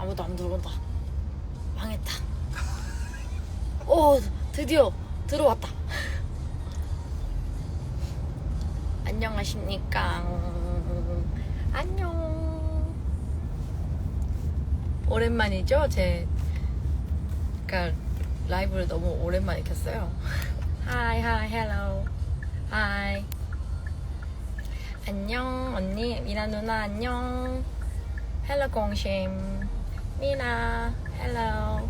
아무도 안 들어온다. 망했다. 오, 드디어 들어왔다. 안녕하십니까. 안녕. 오랜만이죠? 제, 그니까, 라이브를 너무 오랜만에 켰어요. 하이, 하이, 헬로. 하이. 안녕, 언니. 미나 누나, 안녕. 헬로, 공심. 미나, 헬로.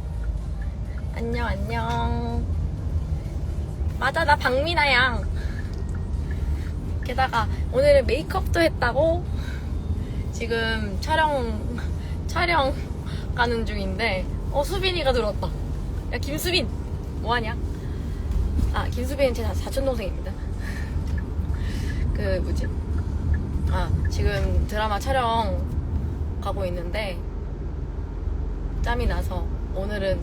안녕, 안녕. 맞아, 나 박미나 양. 게다가 오늘은 메이크업도 했다고 지금 촬영 촬영 가는 중인데 어 수빈이가 들어왔다 야 김수빈 뭐하냐 아 김수빈은 제 사촌 동생입니다 그 뭐지 아 지금 드라마 촬영 가고 있는데 짬이 나서 오늘은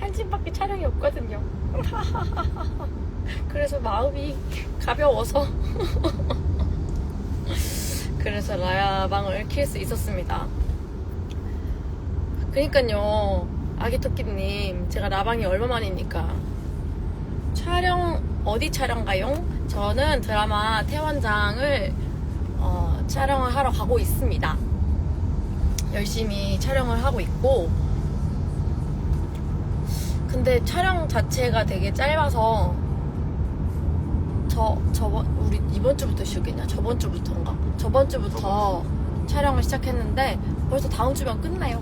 한 집밖에 촬영이 없거든요 그래서 마음이 가벼워서 그래서 라야방을 킬 수 있었습니다. 그니까요, 아기 토끼님, 제가 라방이 얼마만입니까? 촬영, 어디 촬영 가요? 저는 드라마 태원장을 어, 촬영을 하러 가고 있습니다. 열심히 촬영을 하고 있고, 근데 촬영 자체가 되게 짧아서 저 저번 우리 이번 주부터 시작했냐? 저번 주부터인가? 저번 주부터 촬영을 시작했는데 벌써 다음 주면 끝나요.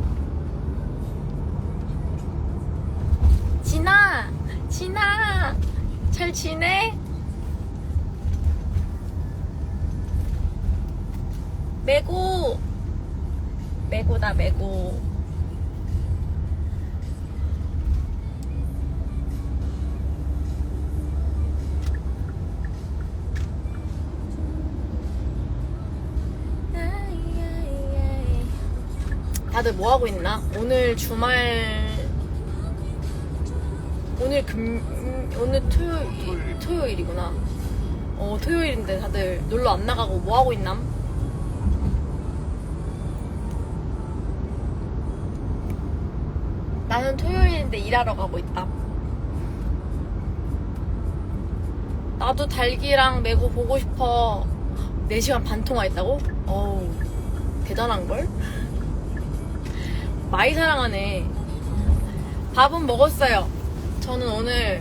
진아, 진아, 잘 지내? 메고, 메고다 메고. 다들 뭐 하고 있나? 오늘 주말 오늘 금 오늘 토요일 토요일이구나. 어 토요일인데 다들 놀러 안 나가고 뭐 하고 있나? 나는 토요일인데 일하러 가고 있다. 나도 달기랑 메고 보고 싶어. 4시간 반 통화했다고? 어우, 대단한걸? 많이 사랑하네. 밥은 먹었어요. 저는 오늘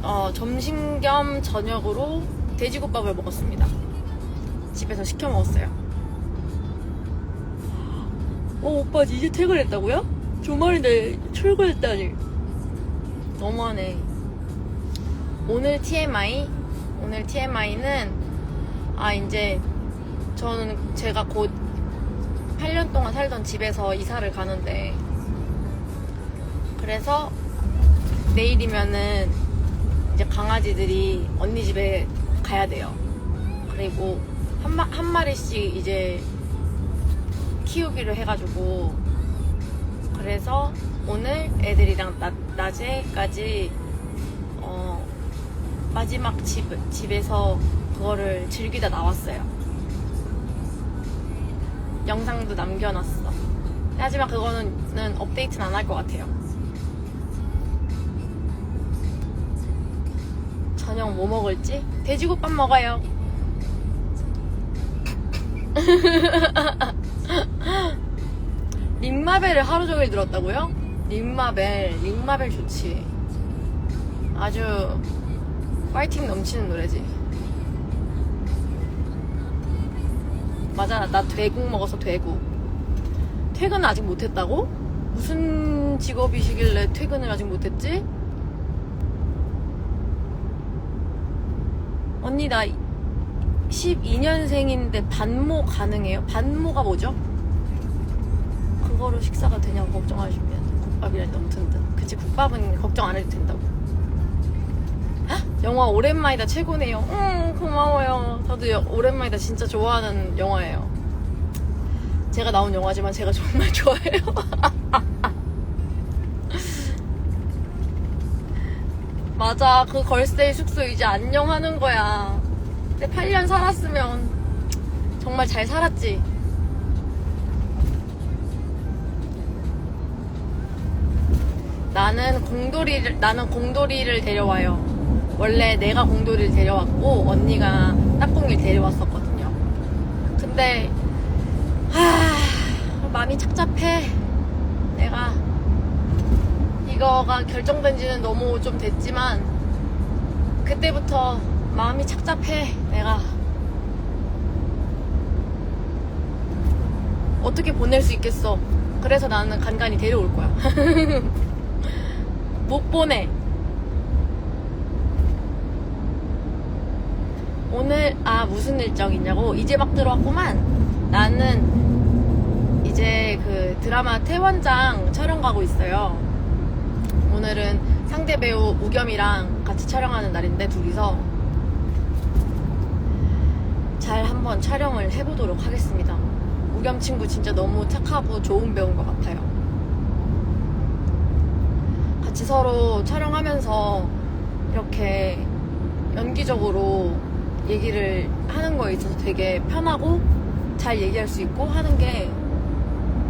어, 점심 겸 저녁으로 돼지국밥을 먹었습니다. 집에서 시켜 먹었어요. 어, 오빠 이제 퇴근했다고요? 주말인데 출근했다니. 너무하네. 오늘 TMI? 오늘 TMI는, 아, 이제, 저는 제가 곧 8년 동안 살던 집에서 이사를 가는데 그래서 내일이면은 이제 강아지들이 언니 집에 가야 돼요. 그리고 한, 마, 한 마리씩 이제 키우기로 해가지고 그래서 오늘 애들이랑 낮, 낮에까지 어, 마지막 집, 집에서 그거를 즐기다 나왔어요. 영상도 남겨놨어. 하지만 그거는 업데이트는 안 할 것 같아요. 저녁 뭐 먹을지? 돼지국밥 먹어요. 링마벨을 하루 종일 들었다고요? 링마벨, 링마벨 좋지. 아주 파이팅 넘치는 노래지. 맞아, 나 돼국 먹어서 돼국. 퇴근 아직 못했다고? 무슨 직업이시길래 퇴근을 아직 못했지? 언니, 나 12년생인데 반모 가능해요? 반모가 뭐죠? 그거로 식사가 되냐고 걱정하시면 국밥이라니 너무 든든. 그치, 국밥은 걱정 안 해도 된다고. 영화 오랜만이다 최고네요. 음, 고마워요. 저도 오랜만이다 진짜 좋아하는 영화예요. 제가 나온 영화지만 제가 정말 좋아해요. 맞아, 그 걸스데이 숙소 이제 안녕하는 거야. 근데 8년 살았으면 정말 잘 살았지. 나는 공돌이를 나는 공돌이를 데려와요. 원래 내가 공돌이를 데려왔고 언니가 딱공이를 데려왔었거든요. 근데 하 마음이 착잡해. 내가 이거가 결정된 지는 너무 좀 됐지만 그때부터 마음이 착잡해. 내가 어떻게 보낼 수 있겠어. 그래서 나는 간간히 데려올 거야. 못 보내. 오늘 아 무슨 일정이냐고 이제 막 들어왔구만. 나는 이제 그 드라마 태원장 촬영 가고 있어요. 오늘은 상대 배우 우겸이랑 같이 촬영하는 날인데 둘이서 잘 한번 촬영을 해보도록 하겠습니다. 우겸 친구 진짜 너무 착하고 좋은 배우인 것 같아요. 같이 서로 촬영하면서 이렇게 연기적으로 얘기를 하는 거에 있어서 되게 편하고 잘 얘기할 수 있고 하는 게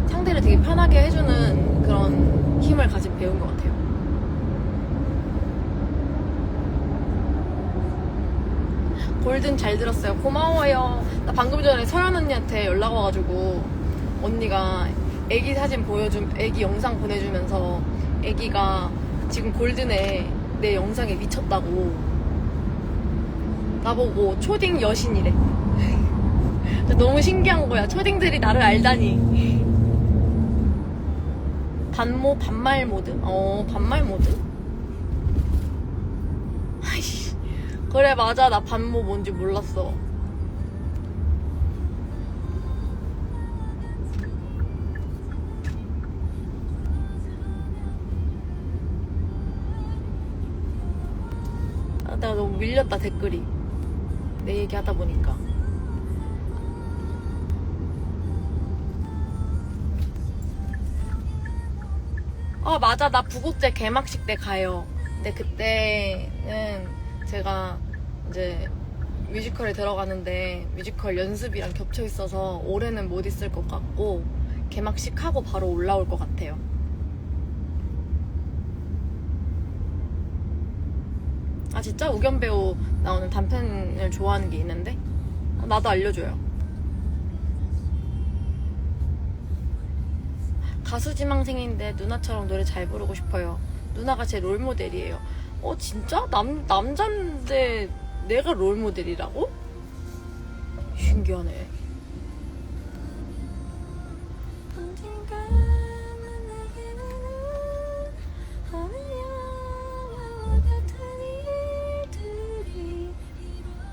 상대를 되게 편하게 해주는 그런 힘을 가진 배우인 것 같아요. 골든 잘 들었어요. 고마워요. 나 방금 전에 서연 언니한테 연락 와가지고 언니가 애기 사진 보여줌, 애기 영상 보내주면서 애기가 지금 골든에 내 영상에 미쳤다고 나보고 초딩 여신이래. 너무 신기한 거야. 초딩들이 나를 알다니. 반모, 반말 모드? 어, 반말 모드? 그래, 맞아. 나 반모 뭔지 몰랐어. 아, 내가 너무 밀렸다, 댓글이. 내 얘기 하다 보니까. 아, 맞아. 나 부국제 개막식 때 가요. 근데 그때는 제가 이제 뮤지컬에 들어가는데 뮤지컬 연습이랑 겹쳐 있어서 올해는 못 있을 것 같고 개막식 하고 바로 올라올 것 같아요. 진짜 우겸 배우 나오는 단편을 좋아하는 게 있는데 어, 나도 알려줘요. 가수 지망생인데 누나처럼 노래 잘 부르고 싶어요. 누나가 제 롤 모델이에요. 어 진짜 남 남잔데 내가 롤 모델이라고? 신기하네.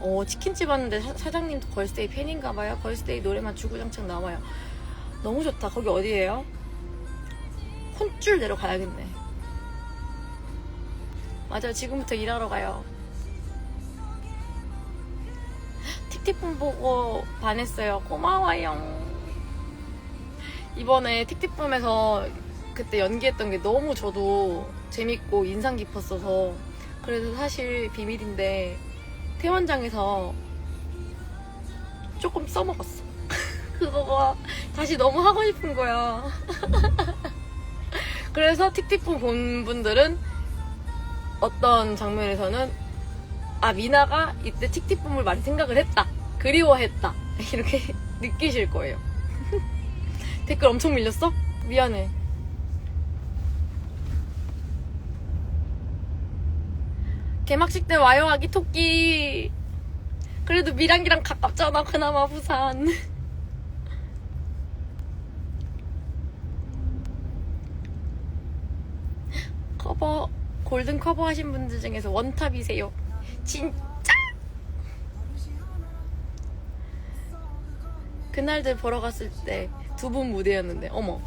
어, 치킨집 왔는데 사, 사장님도 걸스데이 팬인가 봐요. 걸스데이 노래만 주구장창 나와요. 너무 좋다. 거기 어디예요? 혼줄 내려가야겠네. 맞아요. 지금부터 일하러 가요. 틱틱폼 보고 반했어요. 고마워요. 이번에 틱틱폼에서 그때 연기했던 게 너무 저도 재밌고 인상 깊었어서 그래서 사실 비밀인데 태원장에서 조금 써먹었어. 그거가 다시 너무 하고 싶은 거야. 그래서 틱틱폼 본 분들은 어떤 장면에서는 아 미나가 이때 틱틱폼을 많이 생각을 했다 그리워했다 이렇게 느끼실 거예요 댓글 엄청 밀렸어? 미안해 개막식 때 와요 아기 토끼 그래도 미랑이랑 가깝잖아 그나마 부산 커버 골든 커버 하신 분들 중에서 원탑이세요. 진짜? 그날들 보러 갔을 때 두 분 무대였는데 어머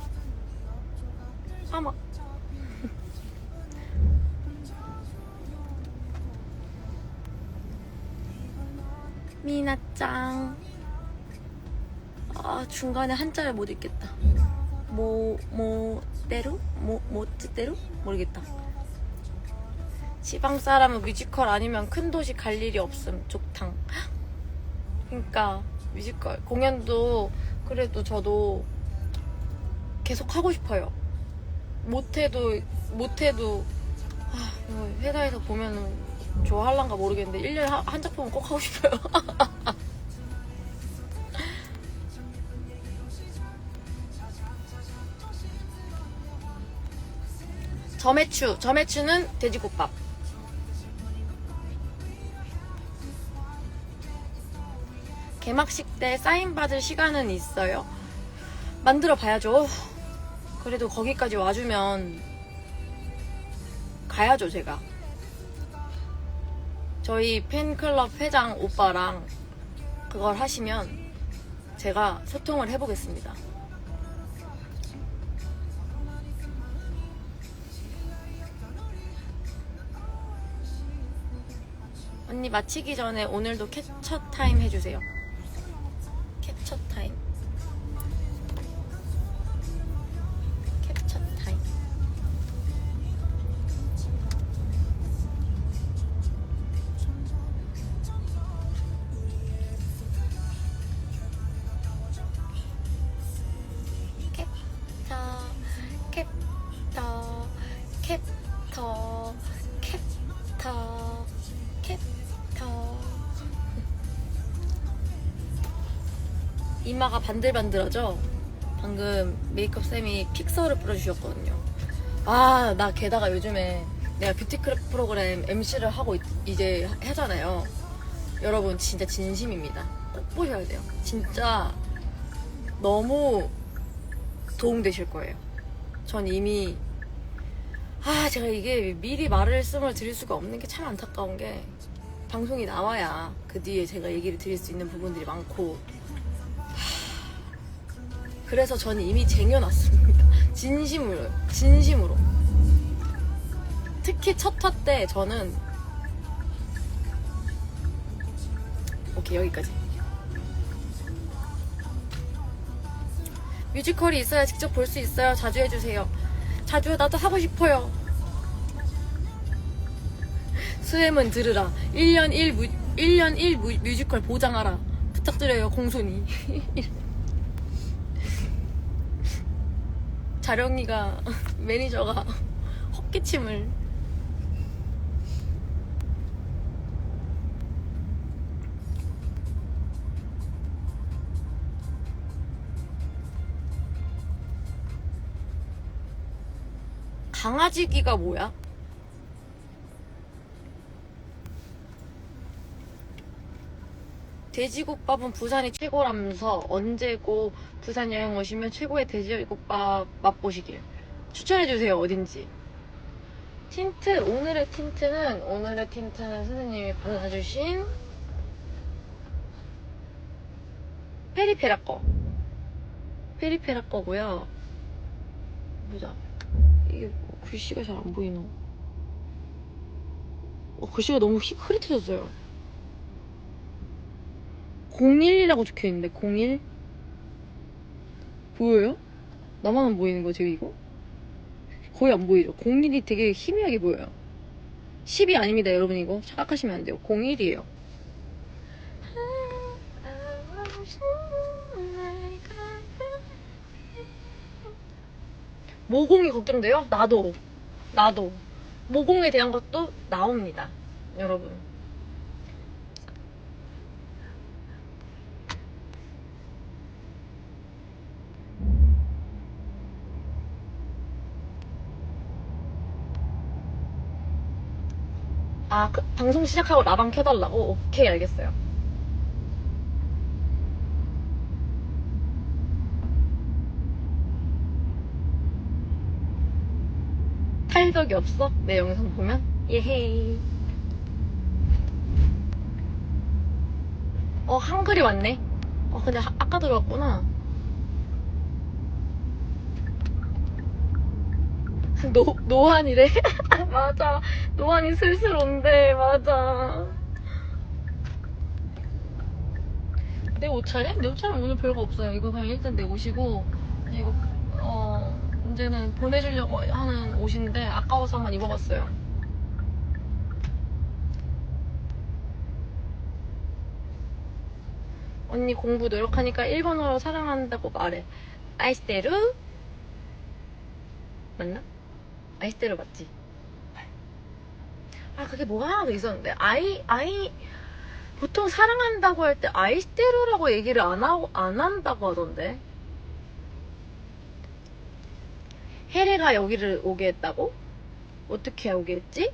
아마 미나짱 아 중간에 한자를 못 읽겠다 모, 모대로? 모, 모찌대로? 모르겠다. 지방 사람은 뮤지컬 아니면 큰 도시 갈 일이 없음. 족탕. 그러니까 뮤지컬 공연도 그래도 저도 계속 하고 싶어요. 못해도 못해도 아, 이거 회사에서 보면은 좋아할란가 모르겠는데 1년에 한, 한 작품은 꼭 하고 싶어요. 점액추, 점액추는 돼지국밥. 개막식 때 사인 받을 시간은 있어요. 만들어 봐야죠. 그래도 거기까지 와주면 가야죠, 제가. 저희 팬클럽 회장 오빠랑 그걸 하시면 제가 소통을 해보겠습니다. 언니 마치기 전에 오늘도 캡처 타임 해주세요. 이마가 반들반들하죠? 방금 메이크업 쌤이 픽서를 뿌려주셨거든요. 아, 나 게다가 요즘에 내가 뷰티 프로그램 MC를 하고 있- 이제 하잖아요. 여러분, 진짜 진심입니다. 꼭 보셔야 돼요. 진짜 너무 도움되실 거예요. 전 이미 아 제가 이게 미리 말씀을 드릴 수가 없는 게 참 안타까운 게 방송이 나와야 그 뒤에 제가 얘기를 드릴 수 있는 부분들이 많고 하, 그래서 저는 이미 쟁여놨습니다. 진심으로 진심으로 특히 첫 화 때 저는 오케이 여기까지 뮤지컬이 있어야 직접 볼 수 있어요. 자주 해주세요. 자주 나도 하고 싶어요. 수혜문 들으라. 1년 1, 무, 1년 1 뮤, 뮤지컬 보장하라. 부탁드려요, 공손히. 자령이가, 매니저가 헛기침을. 강아지기가 뭐야? 돼지국밥은 부산이 최고라면서 언제고 부산 여행 오시면 최고의 돼지국밥 맛보시길. 추천해주세요 어딘지. 틴트 오늘의 틴트는 오늘의 틴트는 선생님이 받아주신 페리페라 거 페리페라 거고요. 보자. 이게 글씨가 잘 안 보이노. 어, 글씨가 너무 히- 흐릿해졌어요 01이라고 적혀있는데 01? 보여요? 나만 안 보이는 거지 이거? 거의 안 보이죠? 01이 되게 희미하게 보여요 10이 아닙니다 여러분 이거 착각하시면 안 돼요 01이에요 모공이 걱정돼요? 나도 나도 모공에 대한 것도 나옵니다 여러분 아, 그, 방송 시작하고 라방 켜달라고? 오케이, 알겠어요. 탈덕이 없어? 내 영상 보면? 예헤이. 어, 한글이 왔네. 어, 근데 하- 아까 들어왔구나. 노, 노안이래? 맞아. 노안이 슬슬 온대. 맞아. 내 옷차례? 내 옷차례 오늘 별거 없어요. 이거 그냥 일단 내 옷이고, 이거, 어, 이제는 보내주려고 하는 옷인데, 아까워서 한번 입어봤어요. 언니 공부 노력하니까 일본어로 사랑한다고 말해. 아이스테루? 맞나? 아이스테로 맞지? 아 그게 뭐 하나 더 있었는데 아이 아이 보통 사랑한다고 할 때 아이 스테로라고 얘기를 안 하고 안 한다고 하던데 헤레가 여기를 오게 했다고? 어떻게 오게 했지?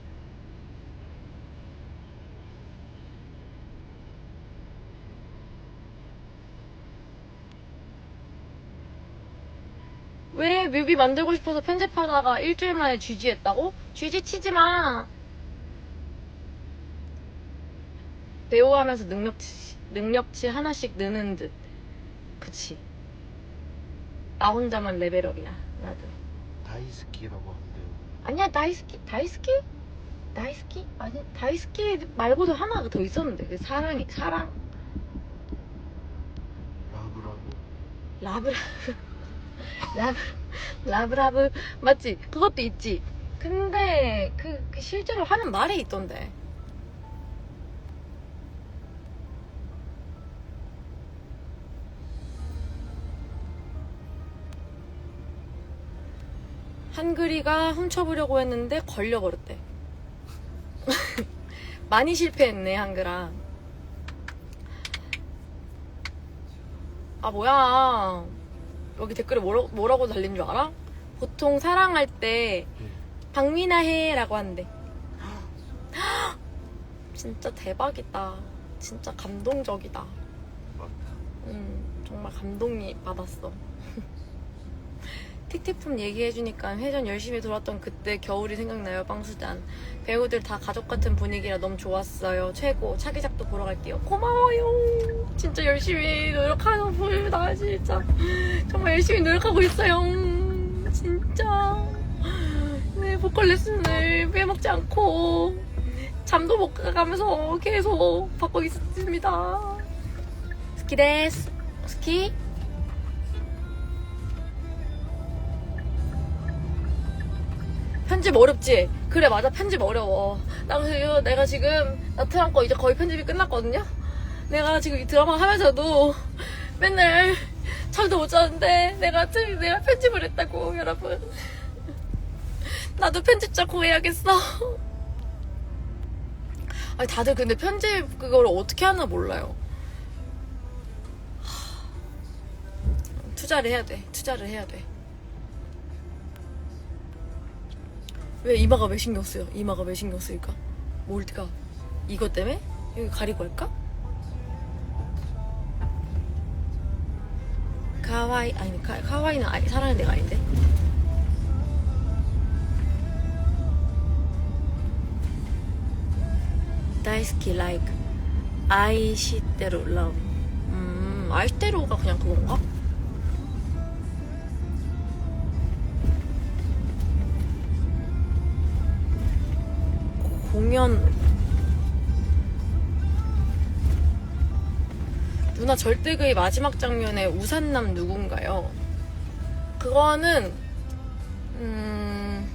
왜 뮤비 만들고 싶어서 편집하다가 일주일 만에 GG했다고? GG 치지 마. 배우하면서 능력치, 능력치 하나씩 느는 듯. 그치. 나 혼자만 레벨업이야. 나도. 다이스키라고 하는데요. 아니야, 다이스키, 다이스키? 다이스키? 아니, 다이스키 말고도 하나가 더 있었는데. 그 사랑이, 사랑. 라브라브. 라브라브. 라브, 라브라브. 맞지? 그것도 있지. 근데, 그, 그 실제로 하는 말이 있던데. 한글이가 훔쳐보려고 했는데 걸려버렸대. 많이 실패했네, 한글아. 아, 뭐야. 여기 댓글에 뭐라, 뭐라고 달린 줄 알아? 보통 사랑할 때 박민아 해라고 한대. 진짜 대박이다. 진짜 감동적이다. 음, 정말 감동이 받았어. 틱틱품 얘기해주니까 회전 열심히 돌았던 그때 겨울이 생각나요, 빵수잔. 배우들 다 가족 같은 분위기라 너무 좋았어요. 최고. 차기작도 보러 갈게요. 고마워요. 진짜 열심히 보여, 나 진짜. 정말 열심히 노력하고 있어요. 음, 진짜. 네, 보컬 레슨을 빼먹지 않고 잠도 못 가면서 계속 받고 있습니다. 스키 데스. 스키. 편집 어렵지? 그래 맞아. 편집 어려워. 나 그래서 내가 지금 나트랑 거 이제 거의 편집이 끝났거든요? 내가 지금 이 드라마 하면서도 맨날 잠도 못 자는데 내가 트- 내가 편집을 했다고 여러분. 나도 편집자 구해야겠어. 아니 다들 근데 편집 그걸 어떻게 하나 몰라요. 하, 투자를 해야 돼. 투자를 해야 돼 왜 이마가 왜 신경 쓰여? 이마가 왜 신경 쓰일까? 뭘까? 이것 때문에? 여기 가리고 할까? 카와이 아니 카, 카와이는 아니, 사랑하는 데가 아닌데 다이스키 like 아이시대로 love 음 아이시대로가 그냥 그건가? 공연 누나 절대그의 마지막 장면에 우산남 누군가요? 그거는 음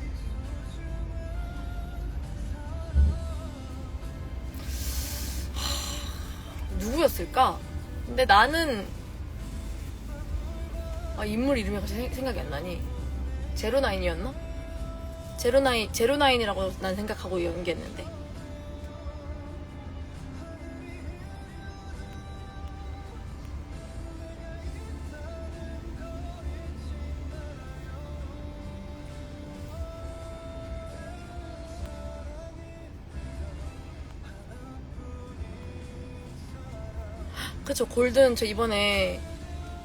하, 누구였을까? 근데 나는 아 인물 이름이 갑자기 생- 생각이 안 나니 제로나인이었나? 제로나인 제로나인이라고 난 생각하고 연기했는데. 그쵸 골든 저 이번에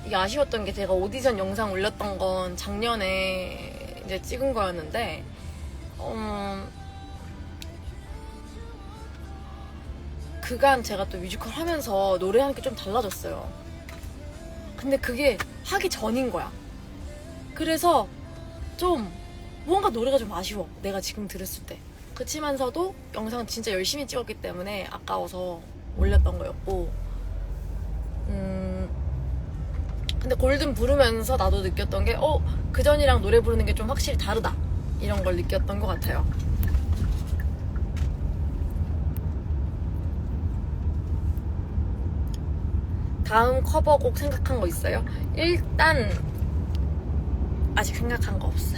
이게 아쉬웠던 게 제가 오디션 영상 올렸던 건 작년에 이제 찍은 거였는데 음, 그간 제가 또 뮤지컬 하면서 노래하는 게 좀 달라졌어요. 근데 그게 하기 전인 거야. 그래서 좀 뭔가 노래가 좀 아쉬워. 내가 지금 들었을 때. 그치만서도 영상 진짜 열심히 찍었기 때문에 아까워서 올렸던 거였고. 음, 근데 골든 부르면서 나도 느꼈던 게, 어, 그전이랑 노래 부르는 게 좀 확실히 다르다. 이런 걸 느꼈던 것 같아요. 다음 커버곡 생각한 거 있어요? 일단 아직 생각한 거 없어.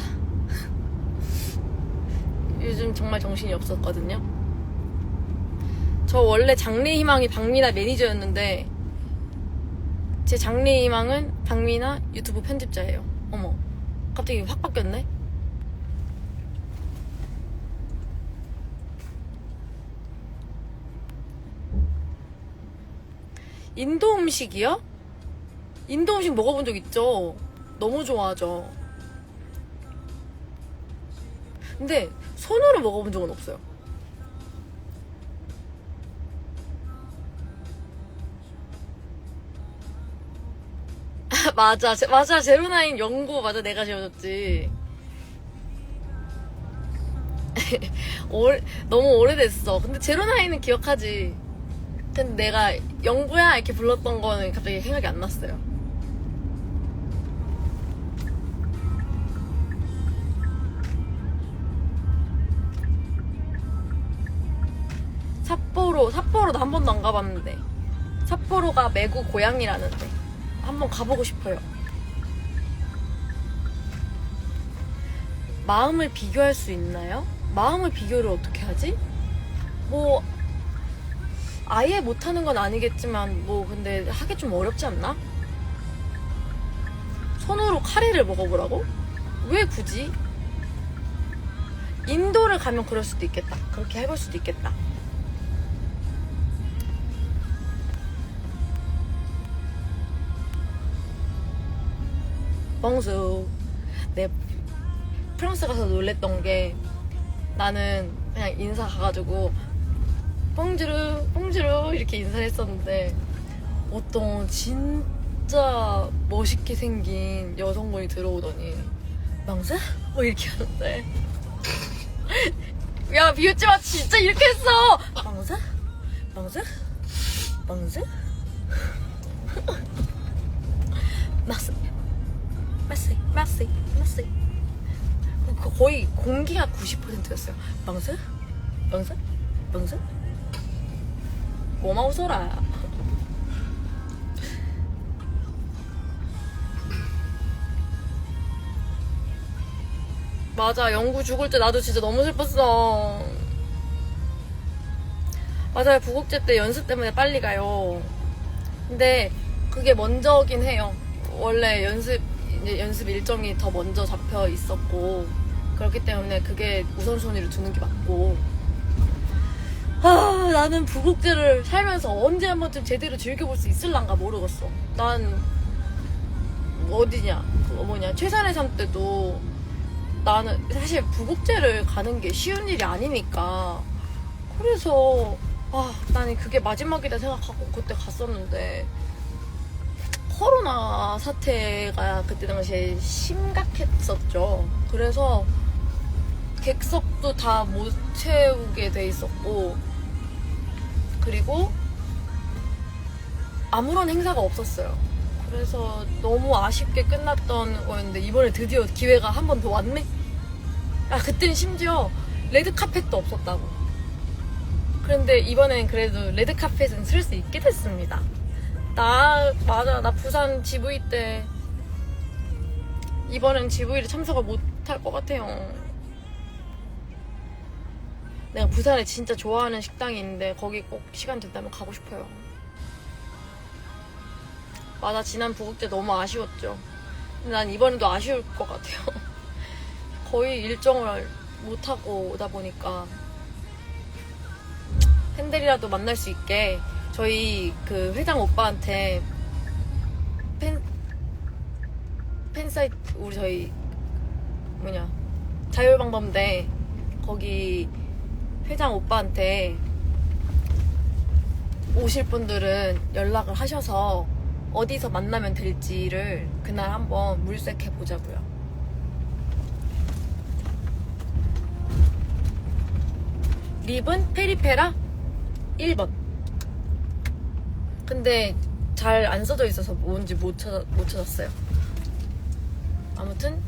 요즘 정말 정신이 없었거든요. 저 원래 장래 희망이 박미나 매니저였는데 제 장래 희망은 박미나 유튜브 편집자예요. 어머, 갑자기 확 바뀌었네. 인도 음식이요? 인도 음식 먹어본 적 있죠? 너무 좋아하죠. 근데 손으로 먹어본 적은 없어요. 맞아, 제- 맞아, 제로나인 연구 맞아, 내가 지어줬지. 올- 너무 오래됐어. 근데 제로나인은 기억하지. 근데 내가 영구야 이렇게 불렀던 거는 갑자기 생각이 안 났어요. 삿포로, 삿포로도 한 번도 안 가봤는데. 삿포로가 매구 고향이라는데. 한번 가보고 싶어요. 마음을 비교할 수 있나요? 마음을 비교를 어떻게 하지? 뭐, 아예 못하는 건 아니겠지만, 뭐, 근데 하기 좀 어렵지 않나? 손으로 카레를 먹어보라고? 왜 굳이? 인도를 가면 그럴 수도 있겠다. 그렇게 해볼 수도 있겠다. 뻥수. 내 프랑스 가서 놀랬던 게 나는 그냥 인사 가가지고 뽕주루 뽕주루 이렇게 인사를 했었는데 어떤 진짜 멋있게 생긴 여성분이 들어오더니 망사? 뭐 이렇게 하는데 야 비웃지 마 진짜 이렇게 했어 망사? 망사? 망사? 마스 마스 마스 마스 그 거의 공기가 90%였어요 망사? 망사? 망사? 고마워서라. 맞아 영구 죽을 때 나도 진짜 너무 슬펐어. 맞아요 부국제 때 연습 때문에 빨리 가요. 근데 그게 먼저긴 해요. 원래 연습 연습 일정이 더 먼저 잡혀 있었고 그렇기 때문에 그게 우선순위를 두는 게 맞고 아 나는 부국제를 살면서 언제 한 번쯤 제대로 즐겨볼 수 있을란가 모르겠어. 난 어디냐? 그거 뭐냐? 최선의 삶 때도 나는 사실 부국제를 가는 게 쉬운 일이 아니니까. 그래서 아 나는 그게 마지막이다 생각하고 그때 갔었는데 코로나 사태가 그때 당시에 심각했었죠. 그래서 객석도 다 못 채우게 돼 있었고 그리고 아무런 행사가 없었어요. 그래서 너무 아쉽게 끝났던 거였는데 이번에 드디어 기회가 한 번 더 왔네? 아 그때는 심지어 레드카펫도 없었다고. 그런데 이번엔 그래도 레드카펫은 쓸 수 있게 됐습니다. 나 맞아. 나 부산 GV 때 이번엔 GV를 참석을 못 할 것 같아요 내가 부산에 진짜 좋아하는 식당이 있는데 거기 꼭 시간 된다면 가고 싶어요. 맞아 지난 부국제 너무 아쉬웠죠. 난 이번에도 아쉬울 것 같아요. 거의 일정을 못 하고 오다 보니까 팬들이라도 만날 수 있게 저희 그 회장 오빠한테 팬 팬사이트 우리 저희 뭐냐 자율방범대 거기 회장 오빠한테 오실 분들은 연락을 하셔서 어디서 만나면 될지를 그날 한번 물색해 보자고요. 립은 페리페라 1번. 근데 잘 안 써져 있어서 뭔지 못, 찾아, 못 찾았어요. 아무튼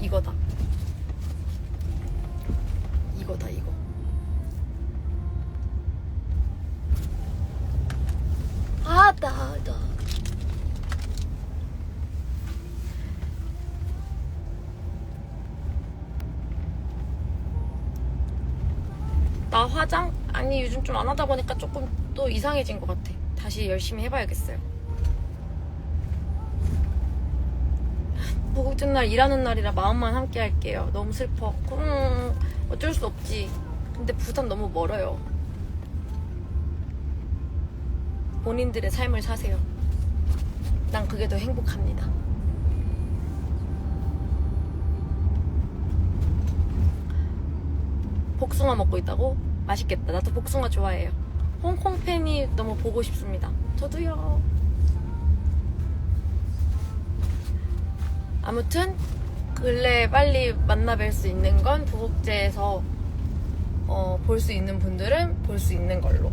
이거다. 이거다 이거. 아, 나, 나. 화장? 아니 요즘 좀 안 하다 보니까 조금 또 이상해진 것 같아. 다시 열심히 해봐야겠어요. 보국전 날 일하는 날이라 마음만 함께 할게요. 너무 슬퍼. 음, 어쩔 수 없지. 근데 부산 너무 멀어요. 본인들의 삶을 사세요. 난 그게 더 행복합니다. 복숭아 먹고 있다고? 맛있겠다. 나도 복숭아 좋아해요. 홍콩 팬이 너무 보고 싶습니다. 저도요. 아무튼 근래 빨리 만나 뵐 수 있는 건 부국제에서 어, 볼 수 있는 분들은 볼 수 있는 걸로.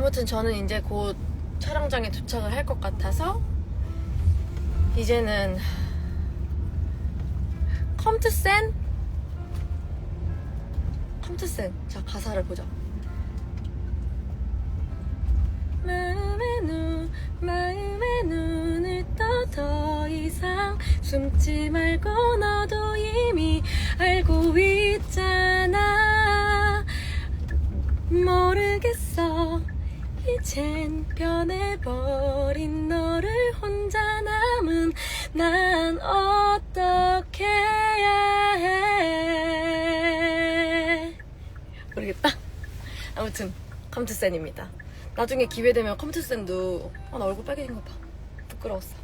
아무튼 저는 이제 곧 촬영장에 도착을 할 것 같아서 이제는 컴투센? 컴투센. 자 가사를 보자 마음의 눈 마음의 눈을 떠더 이상 숨지 말고 너도 이미 알고 있잖아. 모르겠어 이젠 변해버린 너를 혼자 남은 난 어떻게 해야 해? 모르겠다. 아무튼 컴투센입니다. 나중에 기회되면 컴투센도 아, 나 얼굴 빨개진 거봐. 부끄러웠어.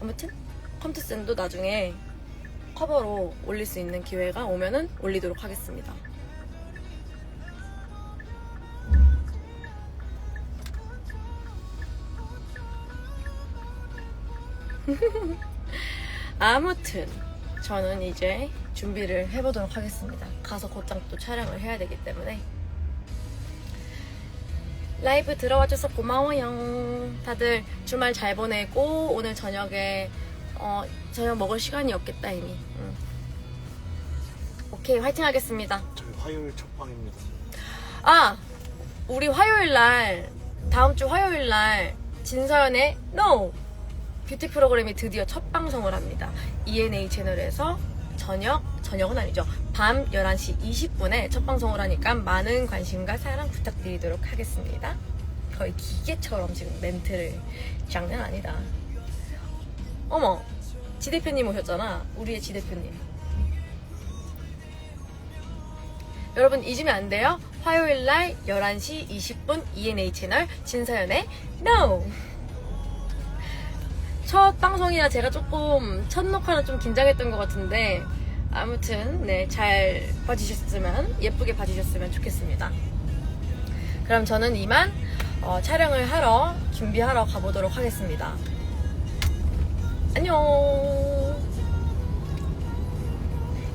아무튼 컴투센도 나중에 커버로 올릴 수 있는 기회가 오면은 올리도록 하겠습니다 아무튼 저는 이제 준비를 해보도록 하겠습니다. 가서 곧장 또 촬영을 해야 되기 때문에 라이브 들어와줘서 고마워요. 다들 주말 잘 보내고 오늘 저녁에 어, 저녁 먹을 시간이 없겠다 이미. 응. 오케이 화이팅 하겠습니다. 저희 화요일 첫 방입니다. 아 우리 화요일 날 다음 주 화요일 날 진서연의 No 뷰티 프로그램이 드디어 첫 방송을 합니다. ENA 채널에서 저녁 저녁은 아니죠. 밤 11시 20분에 첫 방송을 하니까 많은 관심과 사랑 부탁드리도록 하겠습니다. 거의 기계처럼 지금 멘트를 장난 아니다. 어머, 지 대표님 오셨잖아. 우리의 지 대표님. 여러분 잊으면 안 돼요. 화요일 날 11시 20분 ENA 채널 진서연의 No. 첫 방송이라 제가 조금 첫 녹화는 좀 긴장했던 것 같은데 아무튼 네 잘 봐주셨으면 예쁘게 봐주셨으면 좋겠습니다. 그럼 저는 이만 어, 촬영을 하러 준비하러 가보도록 하겠습니다. 안녕.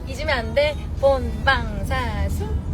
잊으면 안 돼. 본방사수.